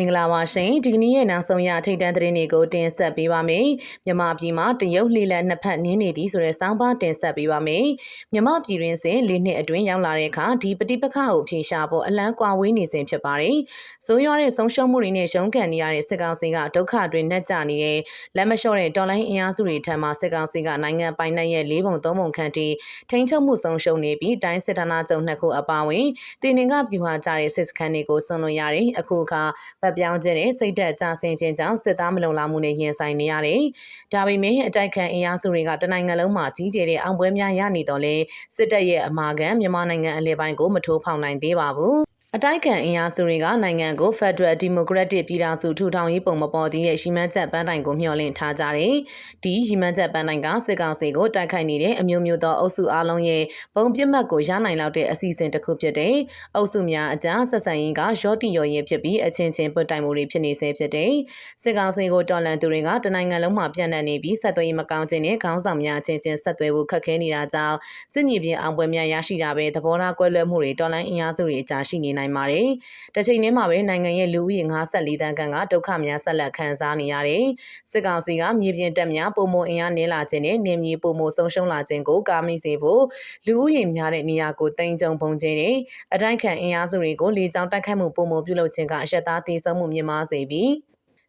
မင်္ဂလာပါရှင်ဒီကနေ့ရဲ့နောက်ဆုံးရထိတ်တန့်သတင်းတွေကိုတင်ဆက်ပေးပါမယ်မြန်မာပြည်မှာတရုတ်လှိလက်နှစ်ဖက်နင်းနေသည်ဆိုတဲ့စောင်းပါတင်ဆက်ပေးပါမယ်မြန်မာပြည်တွင်းစဉ်လေးနှစ်အတွင်းရောက်လာတဲ့အခါဒီပဋိပက္ခကိုဖြေရှာဖို့အလံကွာဝေးနေစဉ်ဖြစ်ပါတယ်ဆိုးရွားတဲ့ဆုံးရှုံးမှုတွေနဲ့ရုန်းကန်နေရတဲ့စစ်ကောင်စီကဒုက္ခတွေနှက်ကြနေတဲ့လက်မလျှော့တဲ့တော်လိုင်းအင်အားစုတွေထံမှစစ်ကောင်စီကနိုင်ငံပိုင်နက်ရဲ့၄ပုံ၃ပုံခန့်ထိထိန်းချုပ်မှုဆုံးရှုံးနေပြီးတိုင်းစစ်ဌာနချုပ်နှစ်ခုအပါအဝင်တင်နင်ကပြူဟာကြတဲ့စစ်စခန်းတွေကိုဆွန့်လွတ်ရတယ်အခုအခါဗတ်ပြောင်းခြင်းနဲ့စိတ်သက်ကြဆင်းခြင်းကြောင့်စစ်သားမလုံလောက်မှုနဲ့ရင်ဆိုင်နေရတယ်။ဒါပေမဲ့အတိုက်ခံအင်အားစုတွေကတနိုင်ငံလုံးမှာကြီးကျယ်တဲ့အောင်ပွဲများရနေတော့လဲစစ်တပ်ရဲ့အမာခံမြန်မာနိုင်ငံအလဲပိုင်းကိုမထိုးဖောက်နိုင်သေးပါဘူး။ အတိုက်ခံအင်အားစုတွေကနိုင်ငံကို Federal Democratic ပြည်ထောင်စုထူထောင်ရေးပုံမပေါ်သေးတဲ့ရှီမန်းချက်ပန်းတိုင်ကိုမျှော်လင့်ထားကြတယ်။ဒီရှီမန်းချက်ပန်းတိုင်ကစစ်ကောင်စီကိုတိုက်ခိုက်နေတဲ့အမျိုးမျိုးသောအုပ်စုအလုံးရဲ့ပုံပြစ်မှတ်ကိုရနိုင်လောက်တဲ့အစီအစဉ်တစ်ခုဖြစ်တဲ့အုပ်စုများအကြားဆက်ဆံရေးကရော့တီရော်ရင်ဖြစ်ပြီးအချင်းချင်းပွတ်တိုင်မှုတွေဖြစ်နေဆဲဖြစ်တဲ့စစ်ကောင်စီကိုတော်လန်သူတွေကတနိုင်ငံလုံးမှာပြန့်နှံ့နေပြီးဆက်သွယ်ရေးမကောင်းခြင်းနဲ့ခေါင်းဆောင်များအချင်းချင်းဆက်သွယ်ဖို့ခက်ခဲနေတာကြောင့်စစ်မြေပြင်အောင်ပွဲများရရှိတာပဲသဘောထားကွဲလွဲမှုတွေတော်လန်အင်အားစုတွေအကြားရှိနေနိုင်ပါတယ်။တစ်ချိန်တည်းမှာပဲနိုင်ငံရဲ့လူဦးရေ54တန်းခန့်ကဒုက္ခများဆက်လက်ခံစားနေရတယ်။စစ်ကောင်စီကမြေပြင်တပ်များပုံမအင်အားနည်းလာခြင်းနဲ့နေမြေပုံမဆုံးရှုံးလာခြင်းကိုကာမိစေဖို့လူဦးရေများတဲ့နေရာကိုတင်ကြုံပုံခြင်းနဲ့အတိုင်းခံအင်အားစုတွေကိုလေကြောင်းတိုက်ခိုက်မှုပုံမပြုလုပ်ခြင်းကအရှက်သားတည်ဆုံမှုမြင့်မားစေပြီး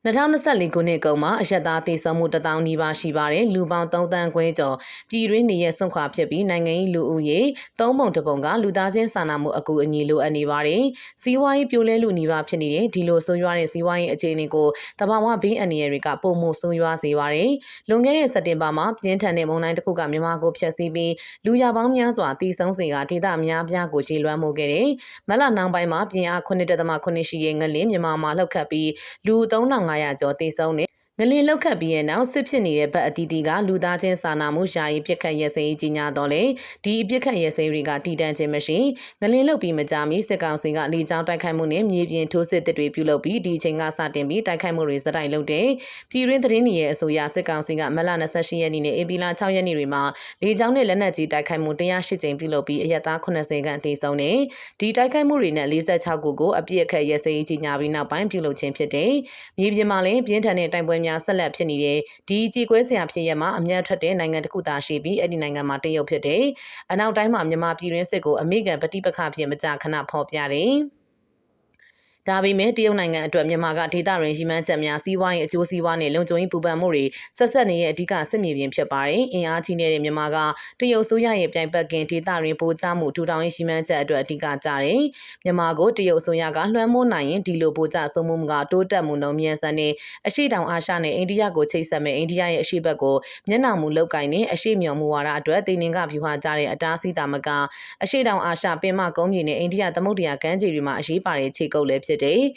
2024ခုနှစ်ကုန်မှာအရက်သားတည်ဆုံမှု1000နီးပါးရှိပါတယ်လူပေါင်း3တန်းခွဲကျော်ပြည်တွင်းနေရဆွန့်ခွာဖြစ်ပြီးနိုင်ငံရေးလူဦးရေ3ပုံတပုံကလူသားချင်းစာနာမှုအကူအညီလိုအပ်နေပါတယ်စီးပွားရေးပြိုလဲလူနီးပါးဖြစ်နေတဲ့ဒီလိုဆိုးရွားတဲ့စီးပွားရေးအခြေအနေကိုတဘာဝဘေးအန္တရာယ်တွေကပုံမှုဆိုးရွားစေပါတယ်လွန်ခဲ့တဲ့စက်တင်ဘာမှာပြင်းထန်တဲ့မုန်တိုင်းတစ်ခုကမြန်မာကိုဖျက်ဆီးပြီးလူရပေါင်းများစွာတည်ဆုံစေကဒေသများပြားကိုခြေလွှမ်းမှုခဲ့တယ်မလနောင်ပိုင်းမှာပြင်အား9.8ရှိရဲ့ငလင်းမြန်မာမှာလှုပ်ခတ်ပြီးလူ3000 500ကျော်သေဆုံးတယ် ငလင်လောက်ခတ်ပြီးရဲ့နောက်စစ်ဖြစ်နေတဲ့ဘက်အတီးတီကလူသားချင်းစာနာမှုယာယီပြစ်ခတ်ရဲစဲကြီးညာတော့လေဒီပြစ်ခတ်ရဲစဲတွေကတည်တံ့ခြင်းမရှိငလင်လောက်ပြီးမကြမီစစ်ကောင်စီကလေကြောင်းတိုက်ခိုက်မှုနဲ့မြေပြင်ထိုးစစ်တစ်တွေပြုလုပ်ပြီးဒီချိန်ကစတင်ပြီးတိုက်ခိုက်မှုတွေစတိုက်လုပ်တဲ့ပြည်ရင်းသတင်းတွေရဲ့အဆိုအရစစ်ကောင်စီကမလ28ရက်နေ့နဲ့ဧပြီလ6ရက်နေ့တွေမှာလေကြောင်းနဲ့လက်နက်ကြီးတိုက်ခိုက်မှု108ကြိမ်ပြုလုပ်ပြီးအရက်သား80ခန့်သေဆုံးတယ်ဒီတိုက်ခိုက်မှုတွေနဲ့46ခုကိုအပြစ်အခက်ရဲစဲကြီးညာပြီးနောက်ပိုင်းပြုလုပ်ခြင်းဖြစ်တယ်မြေပြင်မှာလည်းပြင်းထန်တဲ့တိုက်ပွဲများများဆက်လက်ဖြစ်နေတဲ့ဒီကြေကွဲစရာဖြစ်ရမှာအမျက်ထွက်တဲ့နိုင်ငံတစ်ခုသာရှိပြီးအဲ့ဒီနိုင်ငံမှာတရုတ်ဖြစ်တဲ့အနောက်တိုင်းမှာမြန်မာပြည်ရင်းစစ်ကိုအမေရိကန်ပဋိပက္ခဖြစ်မကြခဏဖော်ပြတယ်။ ဒါပေမဲ့တရုတ်နိုင်ငံအတွက်မြန်မာကဒေသတွင်ရည်မှန်းချက်များစီးပွားရေးအကျိုးစီးပွားနဲ့လုံခြုံရေးပူပန်မှုတွေဆက်ဆက်နေတဲ့အဓိကစစ်မြေပြင်ဖြစ်ပါတယ်။အင်အားကြီးနေတဲ့မြန်မာကတရုတ်ဆိုးရရဲ့ပြိုင်ပတ်ကင်ဒေသတွင်ပိုချမှုထူထောင်ရေးရည်မှန်းချက်အတွက်အဓိကကြတယ်။မြန်မာကိုတရုတ်ဆိုရကလွှမ်းမိုးနိုင်ရင်ဒီလိုပိုချဆုံးမှုကတိုးတက်မှုနှုန်းမြန်ဆန်တဲ့အရှိတောင်အာရှနဲ့အိန္ဒိယကိုချိတ်ဆက်မဲ့အိန္ဒိယရဲ့အရှိဘက်ကိုမျက်နှာမူလောက်ကင်နဲ့အရှိမြော်မှုဝါဒအတွက်တင်နင်ကဖြူဟာကြတဲ့အတားဆီးတာမကအရှိတောင်အာရှပင်မကုန်းမြေနဲ့အိန္ဒိယသမုဒ္ဒရာကမ်းခြေတွေမှာအရေးပါတဲ့ခြေကုပ်လည်းဖြစ်တယ်။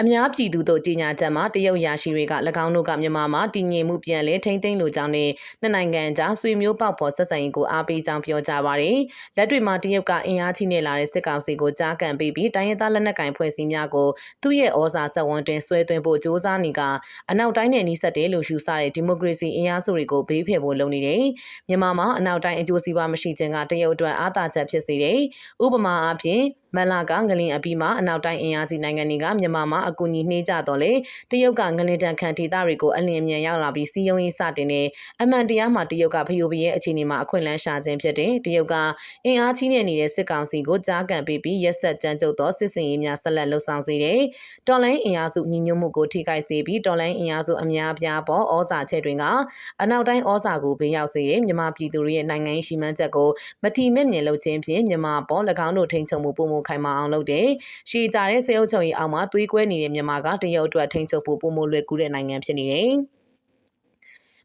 အများပြည်သူတို့ကြီးညာချက်မှာတရုတ်ရာရှိတွေက၎င်းတို့ကမြန်မာမှာတည်ငြိမ်မှုပြန်လည်ထိန်းသိမ်းလိုကြောင်းနဲ့နှစ်နိုင်ငံကြားဆွေမျိုးပေါက်ဖော်ဆက်ဆံရေးကိုအားပေးကြောင်းပြောကြပါတယ်။လက်တွေမှာတရုတ်ကအင်အားကြီးနေလာတဲ့စစ်ကောင်စီကိုကြားကန်ပေးပြီးတိုင်းရင်းသားလက်နက်ကိုင်ဖွဲ့စည်းများကိုသူ့ရဲ့ဩဇာဆက်ဝန်တွင်ဆွဲသွင်းဖို့စ조사နေကအနောက်တိုင်းနဲ့နှိစက်တယ်လို့ယူဆတဲ့ဒီမိုကရေစီအင်အားစုတွေကိုဘေးဖယ်ဖို့လုပ်နေတယ်။မြန်မာမှာအနောက်တိုင်းအကျိုးစီးပွားမရှိခြင်းကတရုတ်အတွက်အားသာချက်ဖြစ်စေတယ်။ဥပမာအားဖြင့် မန်လာကငလင်အပြီးမှာအနောက်တိုင်းအင်အားကြီးနိုင်ငံတွေကမြန်မာမှာအကူအညီနှေးကြတော့လေတရုတ်ကငလင်တန်ခံဒေသတွေကိုအလင်းမြန်ရောက်လာပြီးစီယုံရေးစတင်နေအမှန်တရားမှာတရုတ်ကဖျို့ပြရဲ့အခြေအနေမှာအခွင့်အလမ်းရှာခြင်းဖြစ်တယ်တရုတ်ကအင်အားကြီးနေနေတဲ့စစ်ကောင်စီကိုကြားကန်ပေးပြီးရက်ဆက်ကြမ်းကြုတ်သောစစ်စင်ရေးများဆက်လက်လှုပ်ဆောင်စေတယ်တော်လိုင်းအင်အားစုညီညွတ်မှုကိုထိခိုက်စေပြီးတော်လိုင်းအင်အားစုအများပြားပေါ်ဩဇာချက်တွေကအနောက်တိုင်းဩဇာကိုဘေးရောက်စေတဲ့မြန်မာပြည်သူတွေရဲ့နိုင်ငံရေးရှိမှန်းချက်ကိုမထီမဲ့မြင်လုပ်ခြင်းဖြင့်မြန်မာပေါ်၎င်းတို့ထိန်းချုပ်မှုပုံမခိုင်မာအောင်လုပ်တယ်ရှေးကြတဲ့စေအုပ်ချုပ်ရေးအောက်မှာသွေးကွဲနေတဲ့မြန်မာကတရုတ်အတွက်ထိန်းချုပ်ဖို့ပုံမလွယ်ကူတဲ့နိုင်ငံဖြစ်နေတယ်။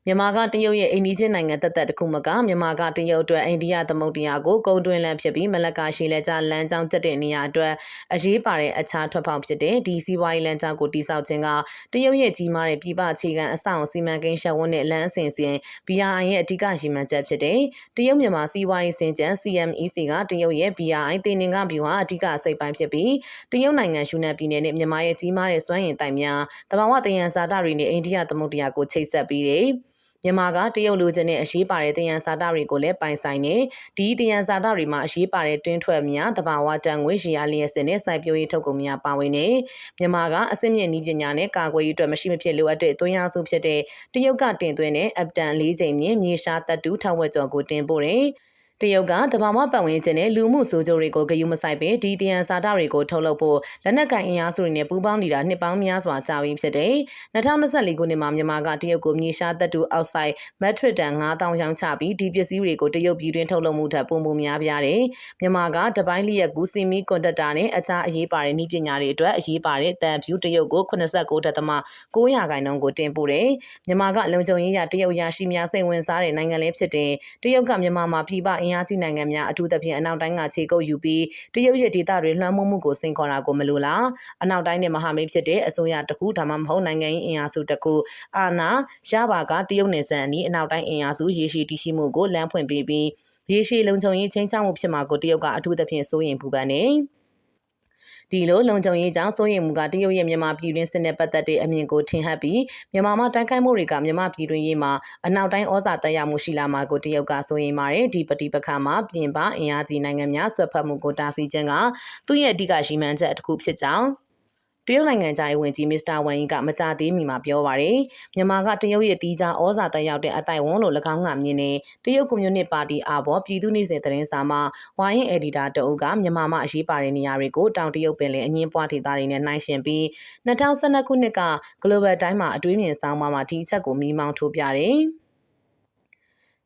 မြန်မာကတရုတ်ရဲ့အိန္ဒိချင်းနိုင်ငံတက်တက်တခုမကမြန်မာကတရုတ်အတွက်အိန္ဒိယသမုဒ္ဒရာကိုကုန်းတွင်းလမ်းဖြစ်ပြီးမလက်ကရှိလက်ကျလမ်းကြောင်းကျတဲ့နေရာအတွက်အရေးပါတဲ့အခြားထွက်ပေါက်ဖြစ်တဲ့ဒီစီးပွားရေးလမ်းကြောင်းကိုတိစောက်ခြင်းကတရုတ်ရဲ့ကြီးမားတဲ့ပြည်ပအခြေခံအဆောက်အစီမံကိန်းရှောက်ဝန်းတဲ့လမ်းအစဉ်စဉ် BRI ရဲ့အဓိကရည်မှန်းချက်ဖြစ်တဲ့တရုတ်မြန်မာစီးပွားရေးစင်ကြံ CMEC ကတရုတ်ရဲ့ BRI တင်နင်ကဗျူဟာအဓိကစိတ်ပိုင်းဖြစ်ပြီးတရုတ်နိုင်ငံယူနန်ပြည်နယ်နဲ့မြန်မာရဲ့ကြီးမားတဲ့စွမ်းရည်တိုင်များတဘာဝတယံဇာတာတွေနဲ့အိန္ဒိယသမုဒ္ဒရာကိုချိတ်ဆက်ပြီးတယ် မြန်မာကတရုတ်လူချင်းနဲ့အရေးပါတဲ့တယံစာတတွေကိုလည်းပိုင်ဆိုင်နေဒီတယံစာတတွေမှာအရေးပါတဲ့တွင်းထွက်များတဘာဝတန်ငွေရှီယာလျက်စင်နဲ့စိုက်ပျိုးရေးထုတ်ကုန်များပါဝင်နေမြန်မာကအစစ်မြင့်နည်းပညာနဲ့ကာကွယ်ရေးအတွက်မရှိမဖြစ်လိုအပ်တဲ့သွင်းအားစုဖြစ်တဲ့တရုတ်ကတင်သွင်းတဲ့အပတန်၄ချိန်မြင့်မြေရှားတပ်တူထောက်ဝက်ကျော်ကိုတင်ပို့တယ် တရုတ်ကတဘာမပတ်ဝန်းကျင်နဲ့လူမှုဆိုကြတွေကိုဂရုမစိုက်ပင်ဒီတယံစာတတွေကိုထုတ်လုပ်ဖို့လက်နက်ကင်အင်အားစုတွေနဲ့ပူးပေါင်းနေတာနှစ်ပေါင်းများစွာကြာပြီဖြစ်တယ်။2024ခုနှစ်မှာမြန်မာကတရုတ်ကိုမြေရှားတပ်တူအောက်ဆိုင်မက်ထရစ်တန်9000ရောင်းချပြီးဒီပစ္စည်းတွေကိုတရုတ်ပြည်တွင်းထုတ်လုပ်မှုထပ်ပုံမှုများပြားတယ်။မြန်မာကတပိုင်းလျက်ကူစီမီကွန်တက်တာနဲ့အခြားအရေးပါတဲ့နည်းပညာတွေအတွက်အရေးပါတဲ့တန်ဖြူတရုတ်ကို89.9ရာခိုင်နှုန်းကိုတင်ပို့တယ်။မြန်မာကလုံခြုံရေးရတရုတ်ရရှိများစိတ်ဝင်စားတဲ့နိုင်ငံလေးဖြစ်တဲ့တရုတ်ကမြန်မာမှာဖိပအင်အားကြီးနိုင်ငံများအထူးသဖြင့်အနောက်တိုင်းကခြေကုပ်ယူပြီးတရုတ်ရဲ့ဒေသတွေလွှမ်းမိုးမှုကိုစိန်ခေါ်တာကိုမလိုလားအနောက်တိုင်းနဲ့မဟာမိတ်ဖြစ်တဲ့အစိုးရတစ်ခုဒါမှမဟုတ်နိုင်ငံရေးအင်အားစုတစ်ခုအာဏာရပါကတရုတ်နယ်စပ်အနီးအနောက်တိုင်းအင်အားစုရေရှည်တည်ရှိမှုကိုလမ်းဖွင့်ပေးပြီးရေရှည်လုံခြုံရေးချင်းချောက်မှုဖြစ်မှာကိုတရုတ်ကအထူးသဖြင့်စိုးရိမ်ပူပန်နေ ဒီလိုလုံခြုံရေးကြောင့်စိုးရိမ်မှုကတရုတ်ရဲ့မြန်မာပြည်တွင်းစစ်နဲ့ပတ်သက်တဲ့အမြင်ကိုထင်ဟပ်ပြီးမြန်မာမှာတိုက်ခိုက်မှုတွေကမြန်မာပြည်တွင်းရေးမှာအနောက်တိုင်းဩဇာတက်ရောက်မှုရှိလာမှာကိုတရုတ်ကစိုးရိမ်ပါတယ်ဒီပဋိပက္ခမှာပြင်ပအင်အားကြီးနိုင်ငံများဆွတ်ဖက်မှုကိုတားဆီးခြင်းကသူ့ရဲ့အဓိကရှိမှန်းချက်တစ်ခုဖြစ်ကြောင်း တရုတ်နိုင်ငံသားရေးဝန်ကြီးမစ္စတာဝမ်ယီကမကြသေးမီမှာပြောပါရယ်မြန်မာကတရုတ်ရဲ့တီးခြားဩဇာတက်ရောက်တဲ့အတိုက်ဝန်းလို့၎င်းကမြင်နေတရုတ်ကွန်မြူနစ်ပါတီအာဘော်ပြည်သူ့နေစဉ်သတင်းစာမှာဝိုင်းအက်ဒီတာတအုပ်ကမြန်မာမှာအရေးပါတဲ့နေရာတွေကိုတောင်တရုတ်ပင်လယ်အငင်းပွားဒေသတွေနဲ့နှိုင်းယှဉ်ပြီး2012ခုနှစ်က Global Time မှာအတွေးမြင်ဆောင်မှာမှာဒီအချက်ကိုမိမောင်းထိုးပြတယ်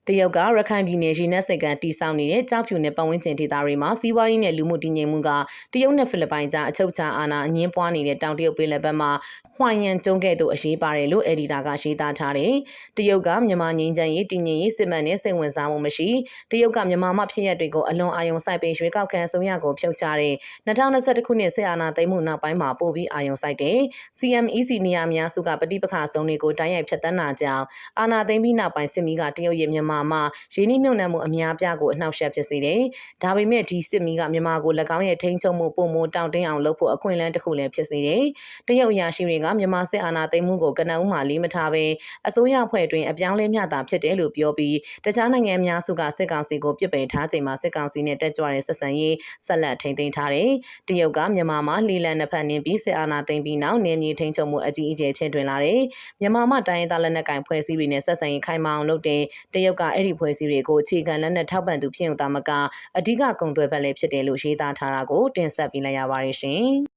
တရုတ်ကရခိုင်ပြည်နယ်ရေနက်စိတ်ကန်တီဆောက်နေတဲ့ကြောက်ဖြူနယ်ပတ်ဝန်းကျင်ဒေသတွေမှာစီးပွားရေးနဲ့လူမှုတည်ငြိမ်မှုကတရုတ်နဲ့ဖိလစ်ပိုင်ကြားအချုပ်အခြာအာဏာအငင်းပွားနေတဲ့တောင်တရုတ်ပင်လယ်ဘက်မှာဟွိုင်ယန်ကျုံကဲ့သို့အရေးပါတယ်လို့အက်ဒီတာကရေးသားထားတယ်။တရုတ်ကမြန်မာငင်းချမ်းရေးတည်ငြိမ်ရေးစစ်မှန်တဲ့စိတ်ဝင်စားမှုမရှိတရုတ်ကမြန်မာမှဖြစ်ရပ်တွေကိုအလွန်အာရုံစိုက်ပြီးရွေးကောက်ခံအစိုးရကိုဖြုတ်ချတဲ့2021ခုနှစ်စစ်အာဏာသိမ်းမှုနောက်ပိုင်းမှာပို့ပြီးအာရုံစိုက်တဲ့ CMEC နေရာများစုကပဋိပက္ခဆုံးတွေကိုတိုက်ရိုက်ဖျက်ဆီးတာကြောင့်အာဏာသိမ်းပြီးနောက်ပိုင်းစစ်မီးကတရုတ်ရဲ့မြန်မာမှာရင်းနှီးမြှုပ်နှံမှုအများပြားကိုအနှောက်အယှက်ဖြစ်စေတယ်။ဒါပေမဲ့ဒီစစ်မီးကမြန်မာကို၎င်းရဲ့ထိန်းချုပ်မှုပုံမတောင့်တင်းအောင်လုပ်ဖို့အခွင့်အလမ်းတစ်ခုလည်းဖြစ်စေတယ်။တရုတ်အရာရှိတွေကမြန်မာစစ်အာဏာသိမ်းမှုကိုကနအုံးမှလေးမထားဘဲအစိုးရဖွဲ့တွင်အပြောင်းလဲမျှတာဖြစ်တယ်လို့ပြောပြီးတခြားနိုင်ငံများစုကစစ်ကောင်စီကိုပြစ်ပယ်ထားချိန်မှာစစ်ကောင်စီနဲ့တက်ကြွတဲ့ဆက်ဆံရေးဆက်လက်ထိန်းသိမ်းထားတယ်။တရုတ်ကမြန်မာမှာလီလန်နှစ်ဖက်နှင်းပြီးစစ်အာဏာသိမ်းပြီးနောက်နေမြေထိန်းချုပ်မှုအကြီးအကျယ်ချင်းတွင်လာတယ်။မြန်မာမှတိုင်းရင်းသားလက်နက်ကိုင်ဖွဲ့စည်းတွေနဲ့ဆက်ဆံရေးခိုင်မာအောင်လုပ်တဲ့တရုတ်ကအဲ့ဒီဖွဲ့စည်းတွေကိုအခြေခံလက်နက်ထောက်ပံ့သူဖြစ်ုံသာမကအဓိကကုန်သွယ်ဘက်လည်းဖြစ်တယ်လို့ရေးသားထားတာကိုတင်ဆက်ပေးလိုက်ရပါတယ်ရှင်။